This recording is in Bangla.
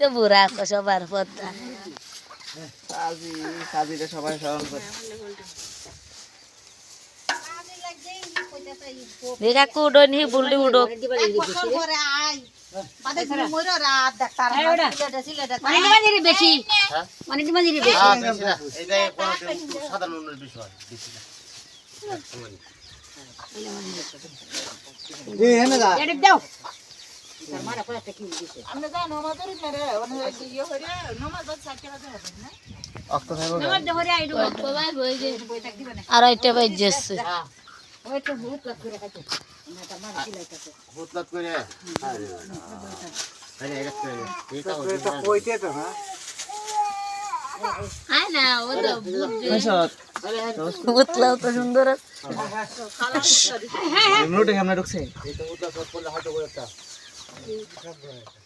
তো বুড়া আছে সবার পদ্মা। সাজি সাজিটা সবাই স্মরণ করে। দেখা কুডো নি বুলডি উডো। মানে সাধারণ বিষয় বেশি না। এই এনে যা এটা দাও অক্ত থাকো আমার দেহরে আইডো আড়াইটা বাজছে ওই তো বহুত লাগ করে খাইতে না তা মার দিলাইতাছে হুতলাত করে? আরে আরে এটা করে এটা এটা কইতে তো হ্যাঁ? না তো সুন্দর আছে। এমনুটে ঢুকছে। Eita, branca.